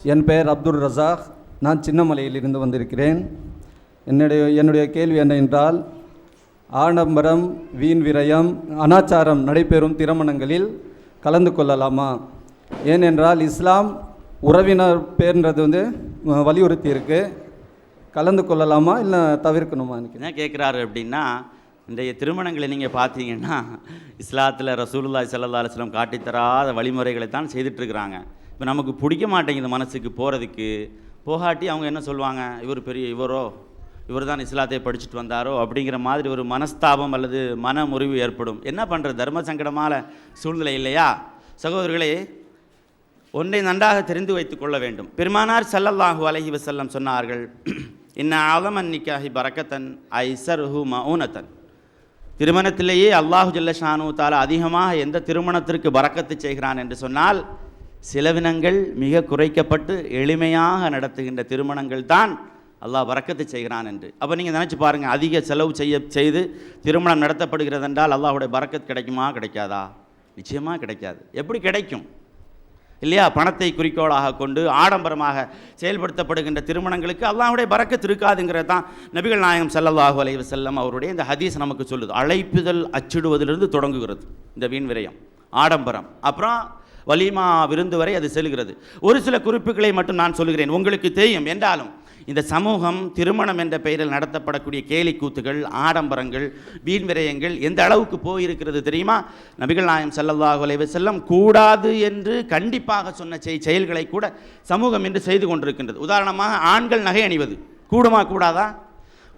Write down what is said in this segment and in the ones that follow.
என் பெயர் அப்துல் ரசாக். நான் சின்னமலையிலிருந்து வந்திருக்கிறேன். என்னுடைய என்னுடைய கேள்வி என்ன என்றால் ஆடம்பரம் வீண் விரயம் அனாச்சாரம் நடைபெறும் திருமணங்களில் கலந்து கொள்ளலாமா? ஏனென்றால் இஸ்லாம் உறவினர் பேர்ன்றது வந்து வலியுறுத்தி இருக்கு கலந்து கொள்ளலாமா இல்லை தவிர்க்கணுமா என்ன கேட்குறாரு அப்படின்னா இன்றைய திருமணங்களை நீங்கள் பார்த்தீங்கன்னா இஸ்லாத்தில் ரசூலுல்லாஹி சல்லா அலுவலம் காட்டித்தராத வழிமுறைகளை தான் செய்துட்ருக்குறாங்க இப்போ நமக்கு பிடிக்க மாட்டேங்குது மனசுக்கு போகிறதுக்கு போகாட்டி அவங்க என்ன சொல்லுவாங்க? இவர் பெரிய இவரோ? இவர் தான் இஸ்லாத்தை படிச்சுட்டு வந்தாரோ? அப்படிங்கிற மாதிரி ஒரு மனஸ்தாபம் அல்லது மன முறிவு ஏற்படும். என்ன பண்ணுறது தர்ம சங்கடமான சூழ்நிலை இல்லையா? சகோதரர்களே ஒன்றை நன்றாக தெரிந்து வைத்து கொள்ள வேண்டும். பெருமானார் ஸல்லல்லாஹு அலஹி வசல்லம் சொன்னார்கள் இன்ன ஆலமன் நிக்காஹி பரக்கத்தன் ஐசர்ஹு மௌனத்தன் திருமணத்திலேயே அல்லாஹு ஜல்ல ஷானு தாலா அதிகமாக எந்த திருமணத்திற்கு பறக்கத்து செய்கிறான் என்று சொன்னால் செலவினங்கள் மிக குறைக்கப்பட்டு எளிமையாக நடத்துகின்ற திருமணங்கள் தான் அல்லாஹ் வரக்கத்தை செய்கிறான் என்று. அப்போ நீங்கள் நினச்சி பாருங்கள் அதிக செலவு செய்ய செய்து திருமணம் நடத்தப்படுகிறது என்றால் அல்லாஹுடைய பறக்கத் கிடைக்குமா கிடைக்காதா? நிச்சயமாக கிடைக்காது. எப்படி கிடைக்கும்? இல்லையா? பணத்தை குறிக்கோளாக கொண்டு ஆடம்பரமாக செயல்படுத்தப்படுகின்ற திருமணங்களுக்கு அல்லாஹுடைய பறக்கத்து இருக்காதுங்கிறது தான் நபிகள் நாயகம் செல்லல்லாஹு அலைவ செல்லம் அவருடைய இந்த ஹதீஸ் நமக்கு சொல்லுது. அழைப்புதல் அச்சிடுவதிலிருந்து தொடங்குகிறது இந்த வீண் விரயம். ஆடம்பரம். அப்புறம் வலிமா விருந்து வரை அது செல்கிறது. ஒரு சில குறிப்புகளை மட்டும் நான் சொல்கிறேன் உங்களுக்கு தெரியும் என்றாலும் இந்த சமூகம் திருமணம் என்ற பெயரில் நடத்தப்படக்கூடிய கேலி கூத்துகள் ஆடம்பரங்கள் வீண் விரயங்கள் எந்த அளவுக்கு போயிருக்கிறது தெரியுமா? நபிகள் நாயம் ஸல்லல்லாஹு அலைஹி செல்லம் கூடாது என்று கண்டிப்பாக சொன்ன செய் செயல்களை கூட சமூகம் இன்று செய்து கொண்டிருக்கின்றது. உதாரணமாக ஆண்கள் நகை அணிவது. கூடுமா கூடாதா?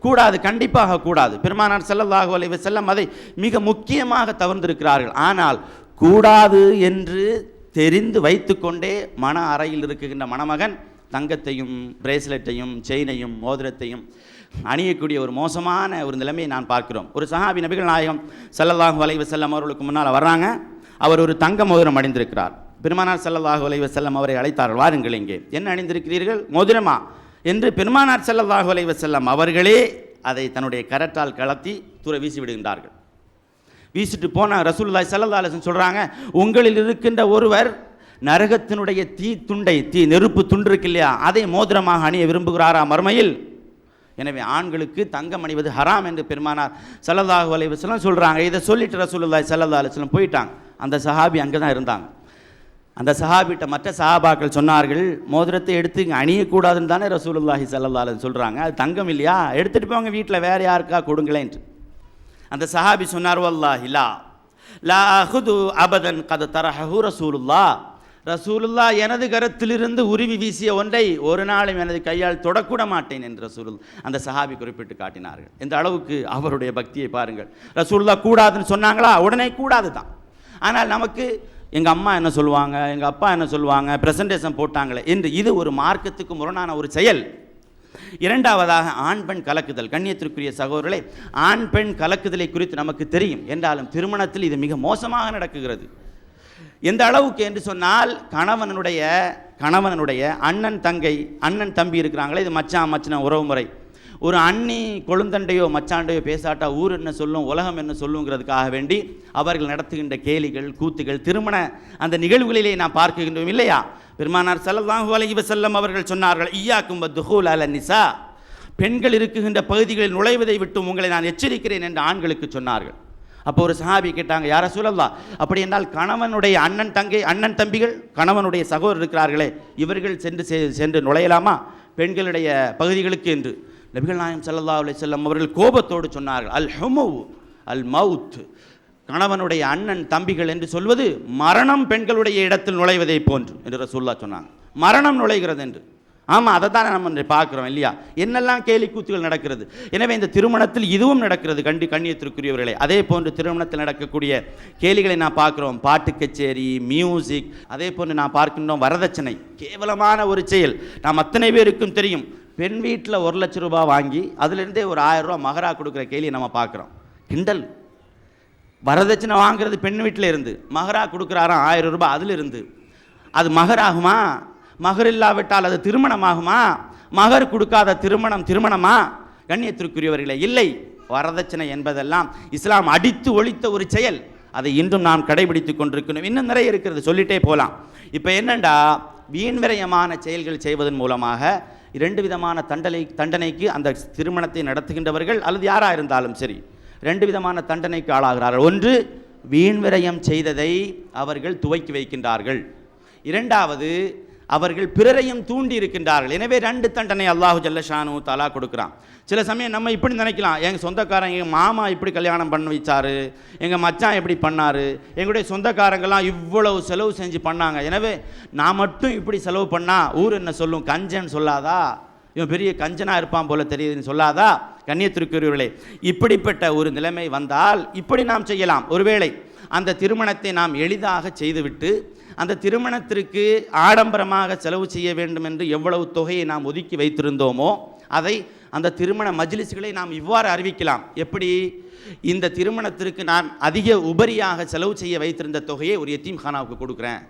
கூடாது கண்டிப்பாக கூடாது. பெருமானார் செல்லல்லாஹு அலைவ செல்லம் அதை மிக முக்கியமாக தவிர்த்திருக்கிறார்கள் ஆனால் கூடாது என்று தெரிந்து வைத்துக்கொண்டே மன அறையில் இருக்குகின்ற மணமகன் தங்கத்தையும் பிரேஸ்லெட்டையும் செயினையும் மோதிரத்தையும் அணியக்கூடிய ஒரு மோசமான ஒரு நிலைமையை நான் பார்க்கிறோம். ஒரு சஹாபி நபிகள் நாயகம் ஸல்லல்லாஹு அலைஹி செல்லம் அவர்களுக்கு முன்னால் வர்றாங்க. அவர் ஒரு தங்க மோதிரம் அணிந்திருக்கிறார். பெருமானார் ஸல்லல்லாஹு அலைஹி செல்லம் அவரை அழைத்தார்கள். வாருங்கள் இங்கே. என்ன அணிந்திருக்கிறீர்கள்? மோதிரமா? என்று பெருமானார் ஸல்லல்லாஹு அலைஹி செல்லம் அவர்களே அதை தன்னுடைய கரட்டால் கலத்தி தூர வீசி விடுகின்றார்கள். வீசிட்டு போனால் ரசூல்லாய் ஸல்லல்லாஹு சொல்கிறாங்க உங்களில் இருக்கின்ற ஒருவர் நரகத்தினுடைய தீ துண்டை தீ நெருப்பு துண்டு இருக்கு இல்லையா அதை மோதிரமாக அணிய விரும்புகிறாரா மறுமையில்? எனவே ஆண்களுக்கு தங்கம் அணிவது ஹராம் என்று பெருமானார் ஸல்லல்லாஹு அலைஹி சொல்கிறாங்க இதை சொல்லிட்டு ரசூலுல்லாஹி ஸல்லல்லாஹு அலைஹி போயிட்டாங்க. அந்த சஹாபி அங்கே தான் இருந்தாங்க. அந்த சஹாபிட்ட மற்ற சஹாபாக்கள் சொன்னார்கள் மோதிரத்தை எடுத்து இங்கே அணியக்கூடாதுன்னு தானே ரசூலுல்லாஹி ஸல்லல்லாஹு சொல்கிறாங்க அது தங்கம் இல்லையா? எடுத்துகிட்டு போங்க வீட்டில் வேறு யாருக்கா கொடுங்களேன்ட்டு அந்த சஹாபி சொன்னார் வல்லாஹி லா. அஹுது அபதன் கத தரஹு ரசூலுல்லா ரசூலுல்லா எனது கரத்திலிருந்து உருவி வீசிய ஒன்றை ஒரு நாளும் எனது கையால் தொடக்கூட மாட்டேன் என்று ரசூலுல் அந்த சஹாபி குறிப்பிட்டு காட்டினார்கள். இந்த அளவுக்கு அவருடைய பக்தியை பாருங்கள். ரசூலுல்லா கூடாதுன்னு சொன்னாங்களா? உடனே கூடாது தான். ஆனால் நமக்கு எங்கள் அம்மா என்ன சொல்லுவாங்க? எங்கள் அப்பா என்ன சொல்லுவாங்க? ப்ரெசன்டேஷன் போட்டாங்களே என்று இது ஒரு மார்க்கத்துக்கு முரணான ஒரு செயல். இரண்டாவதாக ஆண் பெண் கலக்குதல். கண்ணியத்திற்குரிய சகோதரர்களே ஆண் பெண் கலக்குதலை குறித்து நமக்கு தெரியும். என்றாலும் திருமணத்தில் இது மிக மோசமாக நடக்குகிறது. எந்த அளவுக்கு என்று சொன்னால் கணவனுடைய கணவனுடைய அண்ணன் தங்கை அண்ணன் தம்பி இருக்கிறாங்களே இது மச்சான் மச்சின உறவு முறை. ஒரு அண்ணி கொழுந்தண்டையோ மச்சாண்டையோ பேசாட்டா ஊர் என்ன சொல்லும் உலகம் என்ன சொல்லுங்கிறதுக்காக வேண்டி அவர்கள் நடத்துகின்ற கேலிகள் கூத்துகள் திருமண அந்த நிகழ்வுகளிலே நாம் பார்க்கின்றோம் இல்லையா? பெருமானார் ஸல்லல்லாஹு அலைஹி செல்லம் அவர்கள் சொன்னார்கள் ஈயாக்கும் துஹூல் அல நிசா. பெண்கள் இருக்குகின்ற பகுதிகளில் நுழைவதை விட்டு உங்களை நான் எச்சரிக்கிறேன் என்று ஆண்களுக்கு சொன்னார்கள். அப்போ ஒரு சஹாபி கேட்டாங்க யார சொல்லலா அப்படி என்றால் கணவனுடைய அண்ணன் தங்கை அண்ணன் தம்பிகள் கணவனுடைய சகோதரர் இருக்கிறார்களே இவர்கள் சென்று செ- சென்று நுழையலாமா? பெண்களுடைய பகுதிகளுக்கு என்று. நபிகள் நாயம் ஸல்லல்லாஹு அலி செல்லம் அவர்கள் கோபத்தோடு சொன்னார்கள் அல் ஹமௌ அல் மவுத் கணவனுடைய அண்ணன் தம்பிகள் என்று சொல்வது மரணம் பெண்களுடைய இடத்தில் நுழைவதை போன்று என்று ரசூல்லா சொன்னாங்க. மரணம் நுழைகிறது என்று. ஆமாம் அதை தானே நம்ம பார்க்குறோம் இல்லையா? என்னெல்லாம் கேலி கூத்துகள் நடக்கிறது? எனவே இந்த திருமணத்தில் இதுவும் நடக்கிறது கண்டு கண்ணியத்திற்குரியவர்களே. அதே போன்று திருமணத்தில் நடக்கக்கூடிய கேலிகளை நான் பார்க்குறோம். பாட்டு கச்சேரி மியூசிக் அதே போன்று நான் பார்க்கின்றோம் வரதட்சணை. கேவலமான ஒரு செயல். நாம் அத்தனை பேருக்கும் தெரியும். பெண் வீட்டில் ஒரு லட்ச ரூபா வாங்கி அதுலேருந்தே ஒரு ஆயிரம் ரூபா மகரா கொடுக்குற கேலியை நம்ம பார்க்குறோம். கிண்டல். வரதட்சணை வாங்குறது பெண் வீட்டில் இருந்து. மகரா கொடுக்குறாராம் ஆயிரம் ரூபாய் அதில் இருந்து அது மகராகுமா மகர் இல்லாவிட்டால் அது திருமணமாகுமா மகர் கொடுக்காத திருமணம் திருமணமா? கண்ணியத்திற்குரியவர்களே இல்லை. வரதட்சணை என்பதெல்லாம் இஸ்லாம் அடித்து ஒழித்த ஒரு செயல். அதை இன்றும் நாம் கடைபிடித்து கொண்டிருக்கணும் இன்னும் நிறைய இருக்கிறது. சொல்லிட்டே போகலாம் இப்போ என்னண்டா? வீண் விரயமான செயல்கள் செய்வதன் மூலமாக இரண்டு விதமான தண்டனை தண்டனைக்கு அந்த திருமணத்தை நடத்துகின்றவர்கள் அல்லது யாராக இருந்தாலும் சரி. ரெண்டு விதமான தண்டனைக்கு ஆளாகிறார்கள். ஒன்று வீண் விரயம் செய்ததை அவர்கள் துவக்கி வைக்கின்றார்கள். இரண்டாவது அவர்கள் பிறரையும் தூண்டி இருக்கின்றார்கள். எனவே ரெண்டு தண்டனை அல்லாஹு ஜல்லஷானு தலா கொடுக்குறான். சில சமயம் நம்ம இப்படி நினைக்கலாம். எங்கள் சொந்தக்காரங்க எங்கள் மாமா இப்படி கல்யாணம் பண்ண வச்சார்? எங்கள் மச்சான் எப்படி பண்ணார்? எங்களுடைய சொந்தக்காரங்கெல்லாம் இவ்வளவு செலவு செஞ்சு பண்ணாங்க. எனவே நான் மட்டும் இப்படி செலவு பண்ணால் ஊர் என்ன சொல்லும்? கஞ்சன் சொல்லாதா? இவன் பெரிய கஞ்சனா இருப்பான் போல தெரியுதுன்னு சொல்லாதா? கண்ணியத்திற்குரியவர்களே இப்படிப்பட்ட ஒரு நிலைமை வந்தால் இப்படி நாம் செய்யலாம். ஒருவேளை அந்த திருமணத்தை நாம் எளிதாக செய்துவிட்டு அந்த திருமணத்திற்கு ஆடம்பரமாக செலவு செய்ய வேண்டும் என்று எவ்வளவு தொகையை நாம் ஒதுக்கி வைத்திருந்தோமோ அதை அந்த திருமண மஜ்லிஸ்களை நாம் இவ்வாறு அறிவிக்கலாம். எப்படி? இந்த திருமணத்திற்கு நான் அதிக உபரியாக செலவு செய்ய வைத்திருந்த தொகையை ஒரு எத்தீம் கானாவுக்கு கொடுக்குறேன்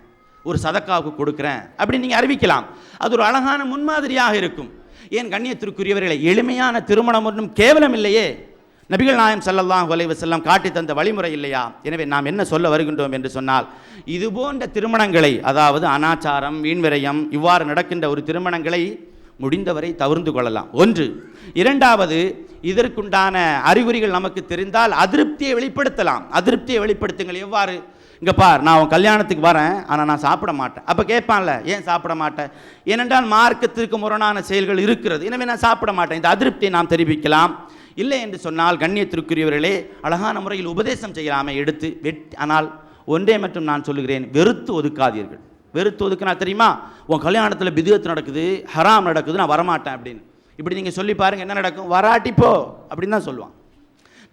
ஒரு சதக்காவுக்கு கொடுக்குறேன் அப்படி நீங்கள் அறிவிக்கலாம். அது ஒரு அழகான முன்மாதிரியாக இருக்கும். ஏன் கண்ணியத்திற்குரியவர்களை எளிமையான திருமணம் ஒன்றும் கேவலம் இல்லையே? நபிகள் நாயம் செல்லலாம் கொலைவு செல்லம் காட்டி தந்த வழிமுறை இல்லையா? எனவே நாம் என்ன சொல்ல வருகின்றோம் என்று சொன்னால் இது போன்ற திருமணங்களை அதாவது அனாச்சாரம் வீண்விரயம் இவ்வாறு நடக்கின்ற ஒரு திருமணங்களை முடிந்தவரை தவிர்த்து கொள்ளலாம். ஒன்று. இரண்டாவது இதற்குண்டான அறிகுறிகள் நமக்கு தெரிந்தால் அதிருப்தியை வெளிப்படுத்தலாம். அதிருப்தியை வெளிப்படுத்துங்கள். எவ்வாறு? இங்கே பார் நான் உன் கல்யாணத்துக்கு வரேன் ஆனால் நான் சாப்பிட மாட்டேன். அப்போ கேட்பான்ல ஏன் சாப்பிட மாட்டேன்? ஏனென்றால் மார்க்கத்திற்கு முரணான செயல்கள் இருக்கிறது. எனவே நான் சாப்பிட மாட்டேன். இந்த அதிருப்தியை நாம் தெரிவிக்கலாம். இல்லை என்று சொன்னால் கண்ணியத்திற்குரியவர்களே அழகான முறையில் உபதேசம் செய்யலாமே எடுத்து வெட் ஆனால் ஒன்றே மட்டும் நான் சொல்லுகிறேன். வெறுத்து ஒதுக்காதீர்கள். வெறுத்து ஒதுக்குனா தெரியுமா? உன் கல்யாணத்தில் பிதுகத்து நடக்குது ஹராம் நடக்குது நான் வரமாட்டேன் அப்படின்னு. இப்படி நீங்கள் சொல்லி பாருங்கள் என்ன நடக்கும்? வராட்டிப்போ அப்படின்னு தான் சொல்லுவான்.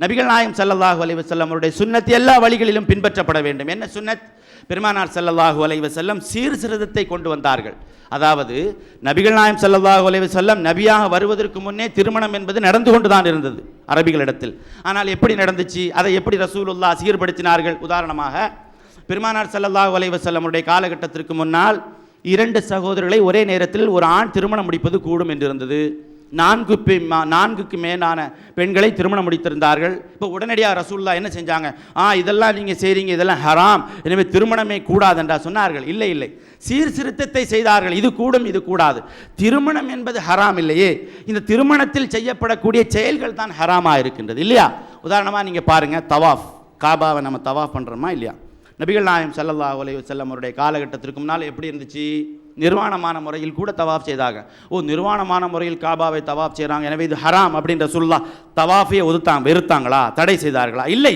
நபிகள் நாயம் ஸல்லல்லாஹு அலைவ செல்லம் அவருடைய சுன்னத் எல்லா வழிகளிலும் பின்பற்றப்பட வேண்டும். என்ன சுன்னத்? பெருமானார் சல்லல்லாஹு அலைவ செல்லம் சீர் சிரதத்தை கொண்டு வந்தார்கள். அதாவது நபிகள் நாயம் செல்லல்லாஹு அலைவ செல்லம் நபியாக வருவதற்கு முன்னே திருமணம் என்பது நடந்து கொண்டு தான் இருந்தது அரபிகளிடத்தில். ஆனால் எப்படி நடந்துச்சு? அதை எப்படி ரசூலுல்லா சீர்படுத்தினார்கள்? உதாரணமாக பெருமானார் செல்லல்லாஹு அலைவ செல்லமுடைய காலகட்டத்திற்கு முன்னால் இரண்டு சகோதரர்களை ஒரே நேரத்தில் ஒரு ஆண் திருமணம் முடிப்பது கூடும் என்றிருந்தது நான்கு மா- நான்குக்கு மேலான பெண்களை திருமணம் முடித்திருந்தார்கள். இப்போ உடனடியாக ரசூல்லா என்ன செஞ்சாங்க? ஆ இதெல்லாம் நீங்கள் செய்கிறீங்க இதெல்லாம் ஹராம். எனவே திருமணமே கூடாது என்றா சொன்னார்கள். இல்லை இல்லை. சீர்திருத்தத்தை செய்தார்கள். இது கூடும் இது கூடாது. திருமணம் என்பது ஹராம் இல்லையே. இந்த திருமணத்தில் செய்யப்படக்கூடிய செயல்கள் தான் ஹராமாக இருக்கின்றது இல்லையா? உதாரணமாக நீங்கள் பாருங்கள் தவாஃப். காபாவை நம்ம தவாஃப் பண்ணுறோமா இல்லையா? நபிகள் நாயம் செல்லல்லா உலக செல்லம் அவருடைய காலகட்டத்திற்கு முன்னால் எப்படி இருந்துச்சு? நிர்வாணமான முறையில் கூட தவாஃப் செய்தாங்க. ஓ நிர்வாணமான முறையில் காபாவை தவாஃப் செய்கிறாங்க எனவே இது ஹராம் அப்படின்ற சொல்லா தவாஃபையை ஒதுத்தாங்க வெறுத்தாங்களா? தடை செய்தார்களா? இல்லை.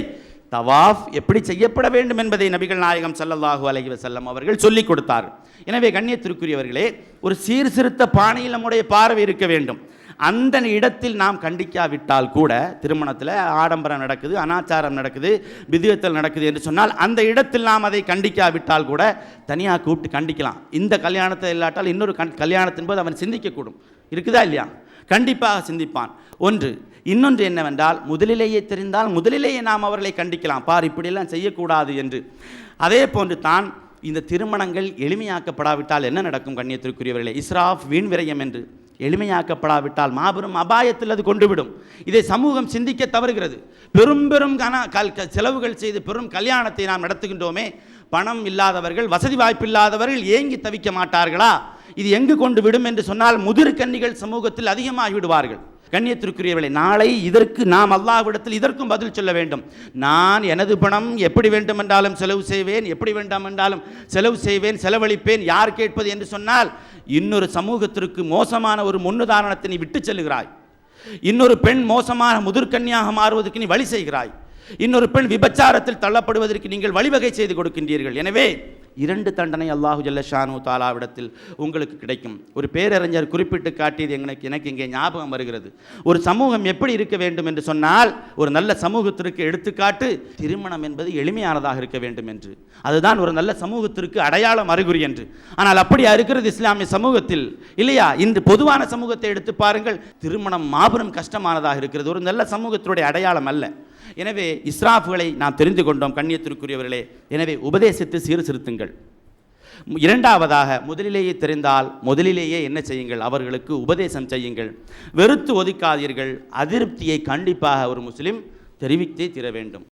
தவாஃப் எப்படி செய்யப்பட வேண்டும் என்பதை நபிகள் நாயகம் சல்லல்லாஹூ அலஹி வசல்லம் அவர்கள் சொல்லிக் கொடுத்தார்கள். எனவே கண்ணியத்திற்குரியவர்களே ஒரு சீர்திருத்த பாணியில் நம்முடைய பார்வை இருக்க வேண்டும். அந்த இடத்தில் நாம் கண்டிக்காவிட்டால் கூட திருமணத்தில் ஆடம்பரம் நடக்குது அனாச்சாரம் நடக்குது விதியத்தல் நடக்குது என்று சொன்னால் அந்த இடத்தில் நாம் அதை கண்டிக்காவிட்டால் கூட தனியாக கூப்பிட்டு கண்டிக்கலாம். இந்த கல்யாணத்தை இல்லாட்டால் இன்னொரு கண் கல்யாணத்தின் போது அவன் சிந்திக்கக்கூடும். இருக்குதா இல்லையா? கண்டிப்பாக சிந்திப்பான். ஒன்று இன்னொன்று என்னவென்றால் முதலிலேயே தெரிந்தால் முதலிலேயே நாம் அவர்களை கண்டிக்கலாம். பார் இப்படியெல்லாம் செய்யக்கூடாது என்று. அதே போன்று தான் இந்த திருமணங்கள் எளிமையாக்கப்படாவிட்டால் என்ன நடக்கும் கண்ணியத்திற்குரியவர்களே? இஸ்ராஃப் வீண் விரயம் என்று. எளிமையாக்கப்படாவிட்டால் மாபெரும் அபாயத்தில் அது கொண்டுவிடும். இதை சமூகம் சிந்திக்க தவறுகிறது. பெரும் பெரும் கன கல் க- செலவுகள் செய்து பெரும் கல்யாணத்தை நாம் நடத்துகின்றோமே. பணம் இல்லாதவர்கள் வசதி வாய்ப்பு இல்லாதவர்கள் ஏங்கி தவிக்க மாட்டார்களா? இது எங்கு கொண்டு விடும் என்று சொன்னால் முதிர் கன்னிகள் சமூகத்தில் அதிகமாகி விடுவார்கள் கண்ணியத்திற்குரியவளை நாளை இதற்கு நாம் அல்லாவிடத்தில் இதற்கும் பதில் சொல்ல வேண்டும். நான் எனது பணம் எப்படி வேண்டுமென்றாலும் செலவு செய்வேன் எப்படி வேண்டாம் என்றாலும் செலவு செய்வேன் செலவழிப்பேன் யார் கேட்பது என்று சொன்னால் இன்னொரு சமூகத்திற்கு மோசமான ஒரு முன்னுதாரணத்தை நீ விட்டு செல்கிறாய். இன்னொரு பெண் மோசமான முதிர்கன்னியாக மாறுவதற்கு நீ வழி செய்கிறாய். இன்னொரு பெண் விபச்சாரத்தில் தள்ளப்படுவதற்கு நீங்கள் வழிவகை செய்து கொடுக்கின்றீர்கள். எனவே இரண்டு தண்டனை அல்லாஹு ஜல்ல ஷானு தாலாவிடத்தில் உங்களுக்கு கிடைக்கும். ஒரு பேரறிஞர் குறிப்பிட்டு காட்டியது எனக்கு எனக்கு இங்கே ஞாபகம் வருகிறது. ஒரு சமூகம் எப்படி இருக்க வேண்டும் என்று சொன்னால் ஒரு நல்ல சமூகத்திற்கு எடுத்துக்காட்டு திருமணம் என்பது எளிமையானதாக இருக்க வேண்டும் என்று. அதுதான் ஒரு நல்ல சமூகத்திற்கு அடையாளம் அறிகுறி என்று. ஆனால் அப்படியா இருக்கிறது இஸ்லாமிய சமூகத்தில்? இல்லையா? இன்று பொதுவான சமூகத்தை எடுத்து பாருங்கள் திருமணம் மாபெரும் கஷ்டமானதாக இருக்கிறது. ஒரு நல்ல சமூகத்தினுடைய அடையாளம் அல்ல. எனவே இஸ்ராஃப்களை நாம் தெரிந்து கொண்டோம் கண்ணியத்திற்குரியவர்களே. எனவே உபதேசித்து சீர்திருத்துங்கள். இரண்டாவதாக முதலிலேயே தெரிந்தால் முதலிலேயே என்ன செய்யுங்கள்? அவர்களுக்கு உபதேசம் செய்யுங்கள். வெறுத்து ஒதுக்காதீர்கள். அதிருப்தியை கண்டிப்பாக ஒரு முஸ்லிம் தெரிவித்தே தீர வேண்டும்.